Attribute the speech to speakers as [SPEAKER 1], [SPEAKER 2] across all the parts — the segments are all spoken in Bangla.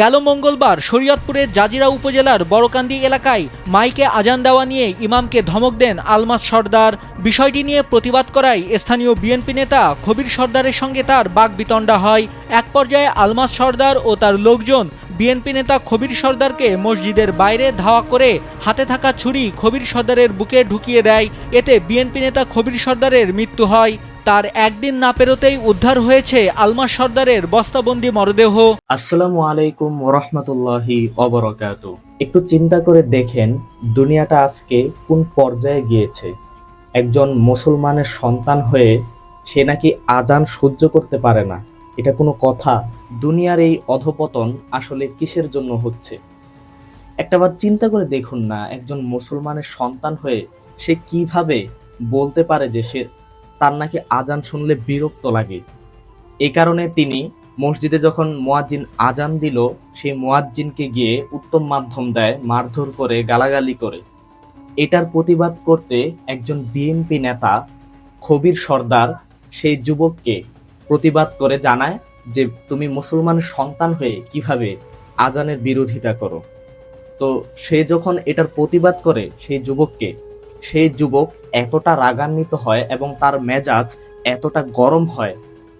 [SPEAKER 1] গেল মঙ্গলবার শরীয়তপুরের জাজিরা উপজেলার বড়কান্দি এলাকায় মাইকে আজান দেওয়া নিয়ে ইমামকে ধমক দেন আলমাস সর্দার। বিষয়টি নিয়ে প্রতিবাদ করায় স্থানীয় বিএনপি নেতা খবির সর্দারের সঙ্গে তার বাগবিতণ্ডা হয়। এক পর্যায়ে আলমাস সর্দার ও তার লোকজন বিএনপি নেতা খবির সর্দারকে মসজিদের বাইরে ধাওয়া করে হাতে থাকা ছুরি খবির সর্দারের বুকে ঢুকিয়ে দেয়। এতে বিএনপি নেতা খবির সর্দারের মৃত্যু হয়। তার একদিন না পেরোতেই উদ্ধার হয়েছে আলমা সর্দারের বস্তাবন্দি মরদেহ।
[SPEAKER 2] আসসালামু আলাইকুম ওরহমতুল্লাহি অবরকাত একটু চিন্তা করে দেখেন দুনিয়াটা আজকে কোন পর্যায়ে গিয়েছে। একজন মুসলমানের সন্তান হয়ে সে নাকি আজান সহ্য করতে পারে না। এটা কোনো কথা। দুনিয়ার এই অধপতন আসলে কিসের জন্য হচ্ছে? একটাবার চিন্তা করে দেখুন না, একজন মুসলমানের সন্তান হয়ে সে কীভাবে বলতে পারে যে সে তার নাকি আজান শুনলে বিরক্ত লাগে। এই কারণে তিনি মসজিদে যখন মোয়াজ্জিন আজান দিল, সেই মোয়াজ্জিনকে গিয়ে উত্তম মাধ্যম দেয়, মারধর করে, গালাগালি করে। এটার প্রতিবাদ করতে একজন বিএনপি নেতা, খবির সর্দার, সেই যুবককে প্রতিবাদ করে জানায় যে, তুমি মুসলমানের সন্তান হয়ে কীভাবে আজানের বিরোধিতা করো? তো সে যখন এটার প্রতিবাদ করে, সেই যুবককে সেই যুবক এতটা রাগান্বিত হয় এবং তার মেজাজ এতটা গরম হয়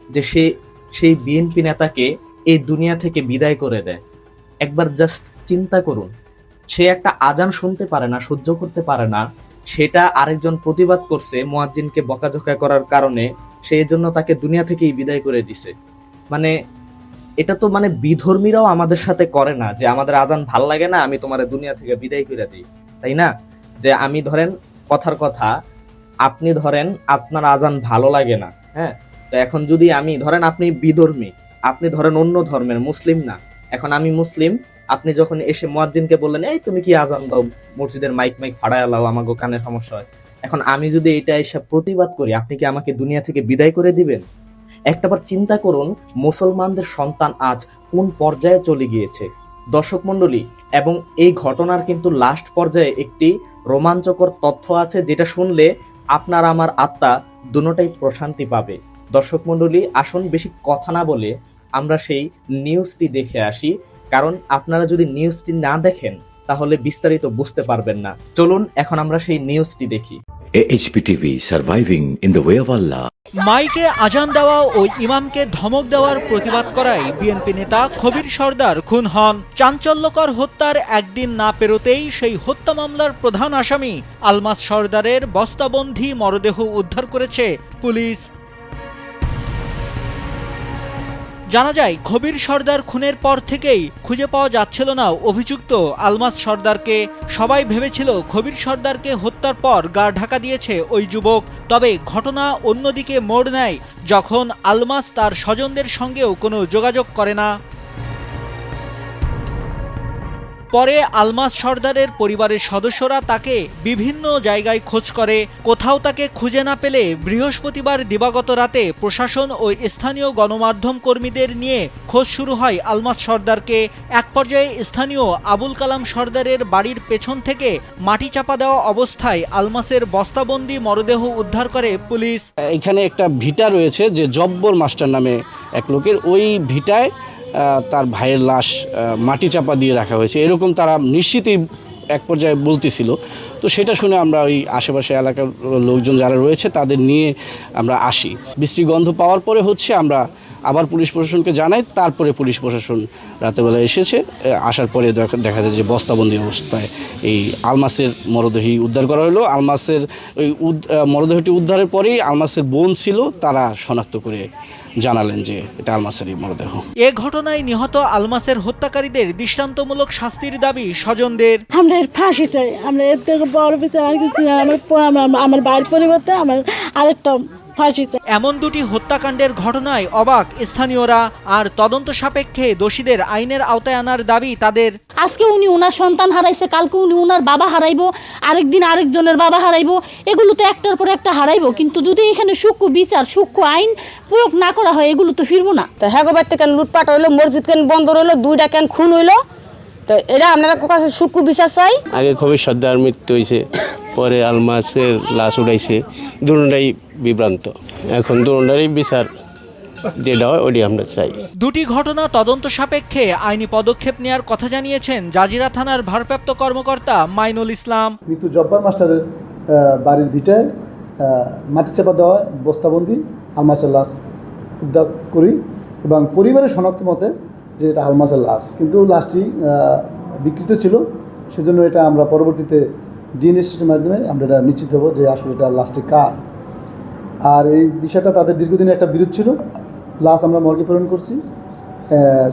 [SPEAKER 2] যে সে সেই বিএনপি নেতাকে এই দুনিয়া থেকে বিদায় করে দেয়। একবার জাস্ট চিন্তা করুন, সে একটা আজান শুনতে পারে না, সহ্য করতে পারে না, সেটা আরেকজন প্রতিবাদ করছে মোয়াজ্জিনকে বকাঝকা করার কারণে সেই জন্য তাকে দুনিয়া থেকেই বিদায় করে দিছে। মানে এটা তো মানে বিধর্মীরাও আমাদের সাথে করে না যে আমাদের আজান ভালো লাগে না, আমি তোমার দুনিয়া থেকে বিদায় করে দিই। তাই না? যে আমি ধরেন কথার কথা, আপনি ধরেন আপনার আজান ভালো লাগে না হ্যাঁ? তো এখন যদি আমি, ধরেন আপনি বিধর্মী, আপনি ধরেন অন্য ধর্মের, মুসলিম না, এখন আমি মুসলিম, আপনি যখন এসে মোয়াজ্জিনকে বললেন, এই তুমি কি আজান দাও, মসজিদের মাইক মাইক ফাড়ায় লাও আমাকে কানে সমস্যা হয়। এখন আমি যদি এটা এসে প্রতিবাদ করি, আপনি কি আমাকে দুনিয়া থেকে বিদায় করে দিবেন? একটাবার চিন্তা করুন, মুসলমানদের সন্তান আজ কোন পর্যায়ে চলে গিয়েছে? দর্শক মণ্ডলী, এবং এই ঘটনার কিন্তু লাস্ট পর্যায়ে একটি রোমাঞ্চকর তথ্য আছে যেটা শুনলে আপনার আমার আত্মা দুটাই প্রশান্তি পাবে। দর্শক মণ্ডলী, আসুন বেশি কথা না বলে আমরা সেই নিউজটি দেখে আসি। কারণ আপনারা যদি নিউজটি না দেখেন তাহলে বিস্তারিত বুঝতে পারবেন না। চলুন এখন আমরা সেই নিউজটি দেখি.
[SPEAKER 1] মাইকে আজান দেওয়া ও ইমামকে ধমক দেওয়ার প্রতিবাদ করায় বিএনপি নেতা খবির সর্দার খুন হন। চাঞ্চল্যকর হত্যার একদিন না পেরোতেই সেই হত্যা মামলার প্রধান আসামি আলমাস সর্দারের বস্তাবন্ধি মরদেহ উদ্ধার করেছে পুলিশ। জানা যায়, খবির সর্দার খুনের পর থেকেই খুঁজে পাওয়া যাচ্ছিল না অভিযুক্ত আলমাস সর্দারকে। সবাই ভেবেছিল খবির সর্দারকে হত্যার পর গা ঢাকা দিয়েছে ওই যুবক। তবে ঘটনা অন্যদিকে মোড় নেয় যখন আলমাস তার স্বজনদের সঙ্গেও কোনো যোগাযোগ করে না। পরে আলমাস সর্দারের পরিবারের সদস্যরা তাকে বিভিন্ন জায়গায় খোঁজ করে। কোথাও তাকে খুঁজে না পেলে বৃহস্পতিবার দিবাগত রাতে প্রশাসন ও স্থানীয় গণমাধ্যম কর্মীদের নিয়ে খোঁজ শুরু হয় আলমাস সর্দারকে। এক পর্যায়ে স্থানীয় আবুল কালাম সর্দারের বাড়ির পেছন থেকে মাটি চাপা দেওয়া অবস্থায় আলমাসের বস্তাবন্দি মরদেহ উদ্ধার করে পুলিশ।
[SPEAKER 3] এখানে একটা ভিটা রয়েছে যে জব্বর মাস্টার নামে এক লোকের। ওই ভিটায় তার ভাইয়ের লাশ মাটি চাপা দিয়ে রাখা হয়েছে। এরকম তারা নিশ্চিতই এক পর্যায়ে বলতেছিল। তো সেটা শুনে আমরা ওই আশেপাশে এলাকার লোকজন যারা রয়েছে, তাদের নিয়ে আমরা আসি। বৃষ্টি গন্ধ পাওয়ার পরে হচ্ছে আমরা আবার পুলিশ প্রশাসনকে জানাই তারপরে পুলিশ প্রশাসন রাতেবেলা এসেছে আসার পরে দেখা দেখা যায় যে বস্তাবন্দি অবস্থায় এই আলমাসের মরদেহী উদ্ধার করা হলো। আলমাসের ওই মরদেহটি উদ্ধারের পরেই আলমাসের বোন ছিল তারা শনাক্ত করে জানালেন যে এটা আলমাসেরই মরদেহ।
[SPEAKER 1] এ ঘটনায় নিহত আলমাসের হত্যাকারীদের দৃষ্টান্তমূলক শাস্তির দাবি স্বজনদের।
[SPEAKER 4] আমরা এর ফাঁসি চাই আমরা এর থেকে বড় বিচার আর কিছু আমার- আমার বাড়ির পরিবর্তে আমার আরেকটা ফাঁসি
[SPEAKER 1] এমন দুটি হত্যাকাণ্ডের ঘটনায় অবাক স্থানীয়রা আর তদন্ত সাপেক্ষে দোষীদের আইনের আওতায় আনার দাবি তাদের।
[SPEAKER 5] আজকে উনি ওনার সন্তান হারাইছে কালকে উনি ওনার বাবা হারাইবো আরেকদিন আরেকজনের বাবা হারাইবো এগুলো তো একটার পর একটা হারাইবো কিন্তু যদি এখানে সূক্ষ্ম বিচার সূক্ষ্ম আইন প্রয়োগ না করা হয় এগুলো তো ফিরবো না।
[SPEAKER 6] তো হ্যাঁ বাড়িতে কেন লুটপাট হইল মসজিদ কেন বন্ধ রইল দুইটা কেন খুন হইল? তো এটা আপনারা কাছে সুকু বিচার চাই?
[SPEAKER 7] আগে খবির সর্দার মৃত্যু হয়েছে পরে আলমাসের লাশ উঠাইছে দুটাই বিভ্রান্ত। এখন দুটারই বিচার যেটা হয় ওটি আমরা চাই।
[SPEAKER 1] দুটি ঘটনা তদন্ত সাপেক্ষে আইনি পদক্ষেপ নেওয়ার কথা জানিয়েছেন জাজিরা থানার ভারপ্রাপ্ত কর্মকর্তা মাইনুল ইসলাম।
[SPEAKER 8] মৃত্যু জব্বার মাস্টারের বাড়ির ভিটায় মাটি চাপা দেওয়া বস্তাবন্দি আলমাসের লাশ উদ্ধার করি এবং পরিবারের শনাক্ত মতে যে এটা আলমাসের লাশ। কিন্তু লাশটি বিকৃত ছিল। সেজন্য এটা আমরা পরবর্তীতে ডিএনএ সিস্টেমের মাধ্যমে আমরা এটা নিশ্চিত হব যে আসলে এটা লাশটি কার। আর এই বিষয়টা তাদের দীর্ঘদিনে একটা বিরোধ ছিল। লাশ আমরা মর্গে প্রেরণ করছি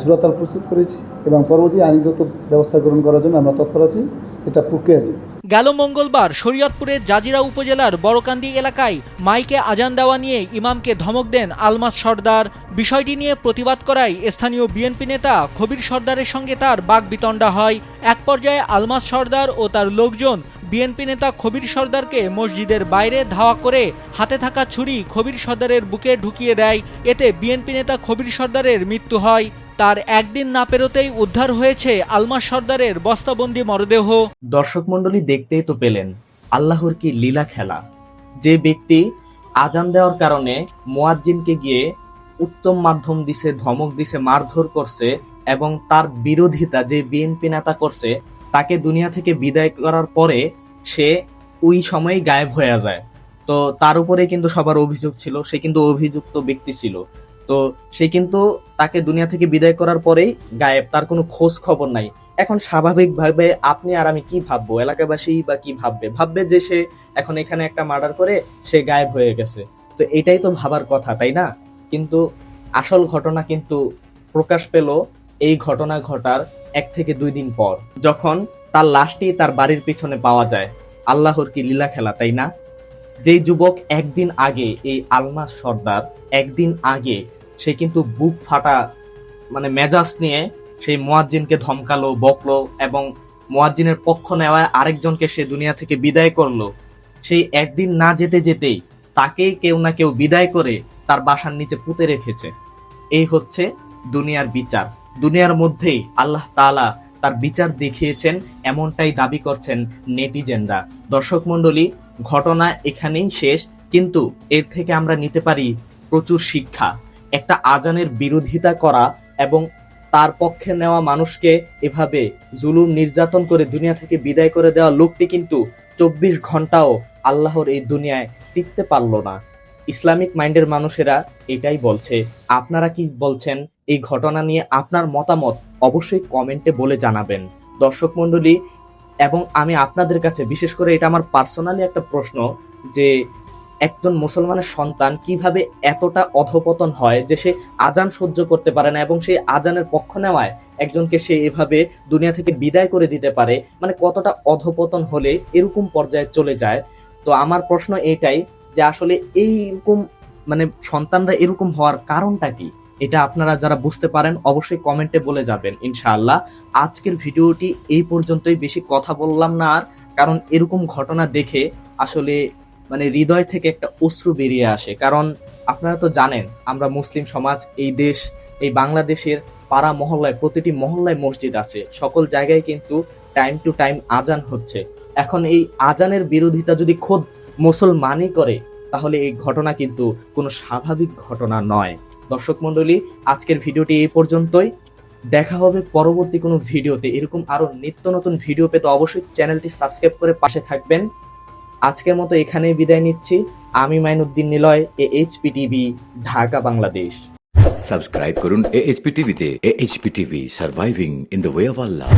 [SPEAKER 8] সুরাতাল প্রস্তুত করেছি এবং পরবর্তী আইনগত ব্যবস্থা গ্রহণ করার জন্য আমরা তৎপর আছি। এটা প্রক্রিয়াধীন
[SPEAKER 1] গেল মঙ্গলবার শরীয়তপুরের জাজিরা উপজেলার বড়কান্দি এলাকায় মাইকে আজান দেওয়া নিয়ে ইমামকে ধমক দেন আলমাস সর্দার। বিষয়টি নিয়ে প্রতিবাদ করায় স্থানীয় বিএনপি নেতা খবির সর্দারের সঙ্গে তার বাগবিতণ্ডা হয়। এক পর্যায়ে আলমাস সর্দার ও তার লোকজন বিএনপি নেতা খবির সর্দারকে মসজিদের বাইরে ধাওয়া করে হাতে থাকা ছুরি খবির সর্দারের বুকে ঢুকিয়ে দেয়। এতে বিএনপি নেতা খবির সর্দারের মৃত্যু হয়। তার একদিন না পেরোতেই উদ্ধার হয়েছে আলমা সর্দারের বস্তাবন্দি মরদেহ।
[SPEAKER 2] দর্শক মণ্ডলী দেখতেই তো পেলেন, আল্লাহর কি লীলা খেলা। যে ব্যক্তি আজান দেওয়ার কারণে মুয়াজ্জিনকে গিয়ে উত্তম মাধ্যম দিছে, ধমক দিছে, মারধর করছে এবং তার বিরোধিতা যে বিএনপি নেতা করছে, তাকে দুনিয়া থেকে বিদায় করার পরে সে ওই সময়েই গায়েব হয়ে যায়। তো তার উপরে কিন্তু সবার অভিযোগ ছিল, সে কিন্তু অভিযুক্ত ব্যক্তি ছিল। তো সে কিন্তু তাকে দুনিয়া থেকে বিদায় করার পরেই গায়েব, তার কোনো খোঁজ খবর নাই। এখন স্বাভাবিকভাবে আপনি আর আমি কি ভাববো? এলাকাবাসী বা কি ভাববে? ভাববে যে সে এখন এখানে একটা মার্ডার করে সে গায়েব হয়ে গেছে। তো এটাই তো ভাবার কথা, তাই না? কিন্তু আসল ঘটনা কিন্তু প্রকাশ পেল এই ঘটনা ঘটার এক থেকে দুই দিন পর, যখন তার লাশটি তার বাড়ির পিছনে পাওয়া যায়। আল্লাহর কি লীলা খেলা, তাই না? যেই যুবক একদিন আগে এই আলমাস সর্দার একদিন আগে সে কিন্তু বুক ফাটা মানে মেজাজ নিয়ে সেই মোয়াজ্জিনকে ধমকালো, বকলো এবং মোয়াজ্জিনের পক্ষ নেওয়ায় আরেকজনকে সে দুনিয়া থেকে বিদায় করল। সেই একদিন না যেতে যেতেই তাকেই কেউ না কেউ বিদায় করে তার বাসার নিচে পুঁতে রেখেছে। এই হচ্ছে দুনিয়ার বিচার। দুনিয়ার মধ্যেই আল্লাহ তাআলা তার বিচার দেখিয়েছেন, এমনটাই দাবি করছেন নেটিজেনরা। দর্শক মণ্ডলী, ঘটনা এখানেই শেষ, কিন্তু এর থেকে আমরা নিতে পারি প্রচুর শিক্ষা। একটা আজানের বিরোধিতা করা এবং তার পক্ষে নেওয়া মানুষকে এভাবে জুলুম নির্যাতন করে দুনিয়া থেকে বিদায় করে দেওয়া লোকটি কিন্তু চব্বিশ ঘন্টাও আল্লাহর এই দুনিয়ায় টিকতে পারল না। ইসলামিক মাইন্ডের মানুষেরা এটাই বলছে। আপনারা কি বলছেন এই ঘটনা নিয়ে আপনার মতামত অবশ্যই কমেন্টে বলে জানাবেন। দর্শক মণ্ডলী, এবং আমি আপনাদের কাছে বিশেষ করে এটা আমার পার্সোনালি একটা প্রশ্ন যে একজন মুসলমানের সন্তান কীভাবে এতটা অধপতন হয় যে সে আজান সহ্য করতে পারে না এবং সেই আজানের পক্ষ নেওয়ায় একজনকে সে এভাবে দুনিয়া থেকে বিদায় করে দিতে পারে মানে কতটা অধপতন হলে এরকম পর্যায়ে চলে যায়? তো আমার প্রশ্ন এটাই যে আসলে এইরকম মানে সন্তানরা এরকম হওয়ার কারণটা কি? এটা আপনারা যারা বুঝতে পারেন অবশ্যই কমেন্টে বলে যাবেন, ইনশাআল্লাহ। আজকের ভিডিওটি এই পর্যন্তই, বেশি কথা বললাম না আর, কারণ এরকম ঘটনা দেখে আসলে মানে হৃদয় থেকে একটা অশ্রু বেরিয়ে আসে। কারণ আপনারা তো জানেন, আমরা মুসলিম সমাজ, এই দেশ, এই বাংলাদেশের পাড়া মহল্লায়, প্রতিটি মহল্লায় মসজিদ আছে। সকল জায়গায় কিন্তু টাইম টু টাইম আজান হচ্ছে। এখন এই আজানের বিরোধিতা যদি খোদ মুসলমানই করে, তাহলে এই ঘটনা কিন্তু কোনো স্বাভাবিক ঘটনা নয়। দর্শক মণ্ডলী, আজকের ভিডিওটি এই পর্যন্তই। দেখা হবে পরবর্তী কোনো ভিডিওতে। এরকম আরও নিত্য নতুন ভিডিও পেতে অবশ্যই চ্যানেলটি সাবস্ক্রাইব করে পাশে থাকবেন। আজকের মতো এখানেই বিদায় নিচ্ছি। আমি মাইনুদ্দিন নিলয় এ HP TV Dhaka, Bangladesh.
[SPEAKER 9] Subscribe করুন এইচপি টিভিতে HP TV surviving in the way of Allah